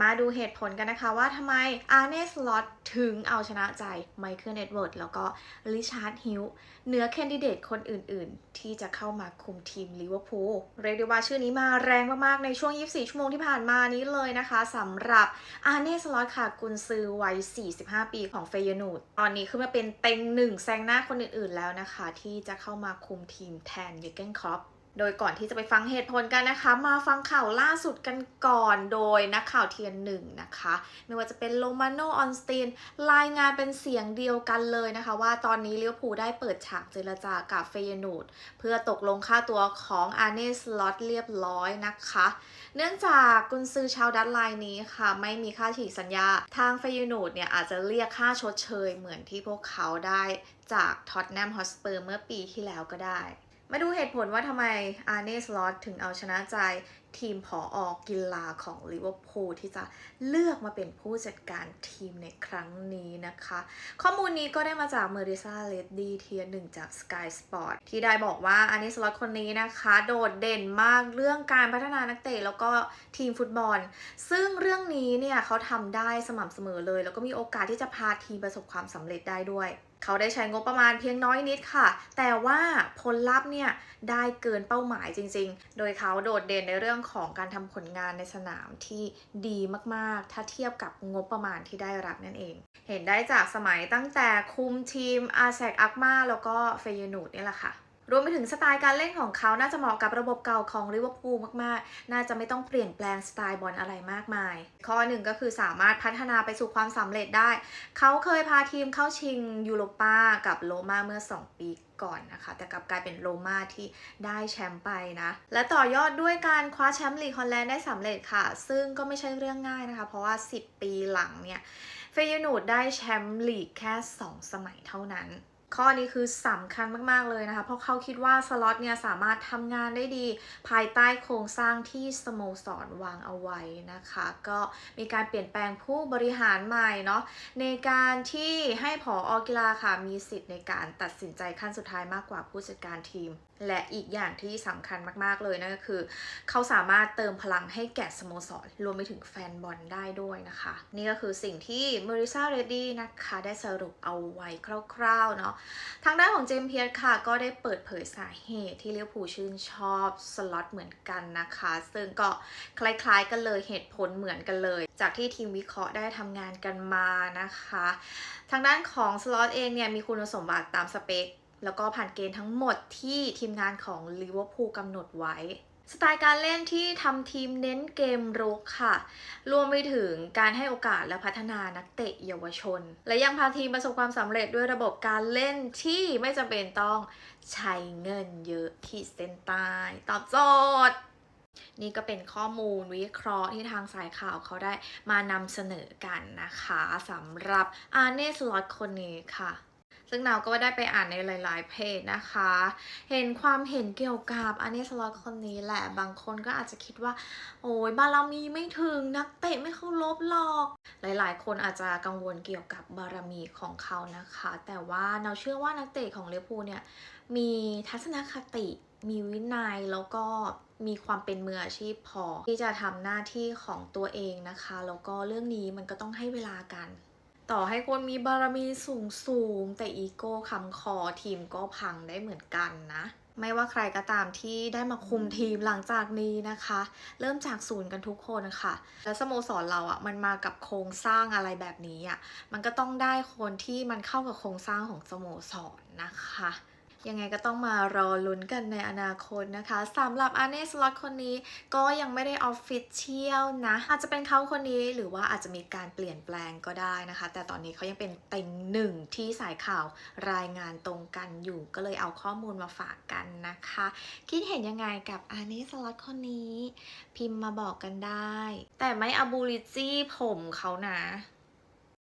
มาดูเหตุผลกันนะคะว่าทำไมอาร์เนสลอตถึงเอาชนะใจไมเคิลเอ็ดเวิร์ดแล้วก็ริชาร์ดฮิลเหนือแคนดิเดตคนอื่นๆ ที่จะเข้ามาคุมทีมลิเวอร์พูลเรียกได้ว่าชื่อนี้มาแรงมากๆ ในช่วง 24 ชั่วโมงที่ผ่านมานี้เลยนะคะสำหรับอาร์เนสลอตค่ะกุนซือวัย 45 ปีของเฟยนูดตอนนี้ขึ้นมาเป็นเต็งหนึ่งแซงหน้าคนอื่นๆแล้วนะคะ ที่จะเข้ามาคุมทีมแทนเยเกนครอป โดยก่อนที่จะไปฟังเหตุผลกันนะคะ มาฟังข่าวล่าสุดกันก่อนโดยนักข่าวเทียนหนึ่งนะคะ ไม่ว่าจะเป็นโลมาโนออนสตีนรายงานเป็นเสียงเดียวกันเลยนะคะ ว่าตอนนี้เลิเวอร์พูได้เปิดฉากเจรจากับเฟยนูดเพื่อตกลงค่าตัวของอาร์เนสล็อตเรียบร้อยนะคะ เนื่องจากกุนซือชาวดัตไลน์นี้ค่ะ ไม่มีค่าฉีกสัญญา ทางเฟยนูดเนี่ยอาจจะเรียกค่าชดเชยเหมือนที่พวกเขาได้จากท็อตแนมฮอสเปอร์เมื่อปีที่แล้วก็ได้ มาดูเหตุผลว่าทำไมอาร์เนสลอตถึงเอาชนะใจทีมผออกีฬาของลิเวอร์พูลที่จะเลือกมาเป็นผู้จัดการทีมในครั้งนี้นะคะ ข้อมูลนี้ก็ได้มาจากเมอริซาเลดดี้เทียหนึ่งจาก Sky Sport ที่ได้บอกว่าอาร์เนสลอตคนนี้นะคะ โดดเด่นมากเรื่องการพัฒนานักเตะแล้วก็ทีมฟุตบอล ซึ่งเรื่องนี้เนี่ยเขาทำได้สม่ำเสมอเลย แล้วก็มีโอกาสที่จะพาทีมประสบความสำเร็จได้ด้วยเขาได้ใช้งบประมาณเพียงน้อยนิดค่ะ แต่ว่าผลลัพธ์เนี่ยได้เกินเป้าหมายจริงๆ โดยเขาโดดเด่นในเรื่องรื่องของการทำผลงานในสนามที่ดีมากๆ ถ้าเทียบกับงบประมาณที่ได้รับนั่นเอง เห็นได้จากสมัยตั้งแต่คุมทีมอาแซกอักมาแล้วก็เฟยนูดนี่แหละค่ะ รวมไปถึงสไตล์การเล่นของเขาน่าจะเหมาะกับระบบเก่าของลิเวอร์พูลมากๆ น่าจะไม่ต้องเปลี่ยนแปลงสไตล์บอลอะไรมากมาย ข้อหนึ่งก็คือสามารถพัฒนาไปสู่ความสำเร็จได้ เขาเคยพาทีมเข้าชิงยูโรปากับโรม่าเมื่อ 2 ปีก่อนนะคะ แต่กลับกลายเป็นโรม่าที่ได้แชมป์ไปนะ และต่อยอดด้วยการคว้าแชมป์ลีกฮอลแลนด์ได้สำเร็จค่ะ ซึ่งก็ไม่ใช่เรื่องง่ายนะคะ เพราะว่า 10 ปีหลังเนี่ยเฟยนูดได้แชมป์ลีกแค่ 2 สมัยเท่านั้น ข้อนี้คือสำคัญมาก ๆ เลยนะคะ เพราะเขาคิดว่าสล็อตเนี่ยสามารถทำงานได้ดี ภายใต้โครงสร้างที่สโมสรวางเอาไว้นะคะ ก็มีการเปลี่ยนแปลงผู้บริหารใหม่เนาะในการที่ให้ผออกีฬาค่ะมีสิทธิ์ในการตัดสินใจขั้นสุดท้ายมากกว่าผู้จัดการทีม และอีกอย่างที่สำคัญมากๆเลยนั่นก็คือ เขาสามารถเติมพลังให้แก่สโมสร รวมไปถึงแฟนบอลได้ด้วยนะคะ นี่ก็คือสิ่งที่ม a ริซาเรดดี้นะคะได้สรุปเอาไว้คร่าวๆเนาะทางด้านของเจมส์เพียร์ค่ะ ก็ได้เปิดเผยสาเหตุที่เลี้ยวผูลชื่นชอบสล็อตเหมือนกันนะคะ ซึ่งก็คล้ายๆกันเลยเหตุผลเหมือนกันเลย จากที่ทีมวิเคราะห์ได้ทำงานกันมานะคะ ทางด้านของสล็อตเองเนี่ยมีคุณสมบัติตามสเปค แล้วก็ผ่านเกณฑ์ทั้งหมดที่ทีมงานของลิเวอร์พูลกำหนดไว้ สไตล์การเล่นที่ทำทีมเน้นเกมรุกค่ะ รวมไปถึงการให้โอกาสและพัฒนานักเตะเยาวชน และยังพาทีมประสบความสำเร็จด้วยระบบการเล่นที่ไม่จำเป็นต้องใช้เงินเยอะขีดเส้นใต้ตอบโจทย์นี่ก็เป็นข้อมูลวิเคราะห์ที่ทางสายข่าวเขาได้มานำเสนอกันนะคะสำหรับอาร์เนสลอตคนนี้ค่ะ ซึ่งเราก็ได้ไปอ่านในหลาย ๆ เพจนะคะ เห็นความเห็นเกี่ยวกับอาร์เนสลอตคนนี้แหละ บางคนก็อาจจะคิดว่า โอ้ยบารมีไม่ถึงนักเตะไม่เคารพหรอก หลาย ๆ คนอาจจะกังวลเกี่ยวกับบารมีของเขานะคะ แต่ว่าเราเชื่อว่านักเตะของเวอร์พูลเนี่ยมีทัศนคติ มีวินัยแล้วก็มีความเป็นมืออาชีพพอ ที่จะทำหน้าที่ของตัวเองนะคะ แล้วก็เรื่องนี้มันก็ต้องให้เวลากัน ต่อให้คนมีบารมีสูงสูงๆแต่อีโก้คำคอทีมก็พังได้เหมือนกันนะ ไม่ว่าใครก็ตามที่ได้มาคุมทีมหลังจากนี้นะคะ เริ่มจากศูนย์กันทุกคนค่ะ แล้วสโมสรเราอะ่ะมันมากับโครงสร้างอะไรแบบนี้อะ่ะมันก็ต้องได้คนที่มันเข้ากับโครงสร้างของสโมสรนะคะ ยังไงก็ต้องมารอลุ้นกันในอนาคตนะคะสำหรับอาเนสล็อตคนนี้ก็ยังไม่ได้ออฟฟิเชียลนะ อาจจะเป็นเขาคนนี้หรือว่าอาจจะมีการเปลี่ยนแปลงก็ได้นะคะ แต่ตอนนี้เขายังเป็นเต็งหนึ่งที่สายข่าวรายงานตรงกันอยู่ก็เลยเอาข้อมูลมาฝากกันนะคะ คิดเห็นยังไงกับอาเนสล็อตคนนี้ พิมพ์มาบอกกันได้ แต่ไม่อบูลิจี้ผมเขานะ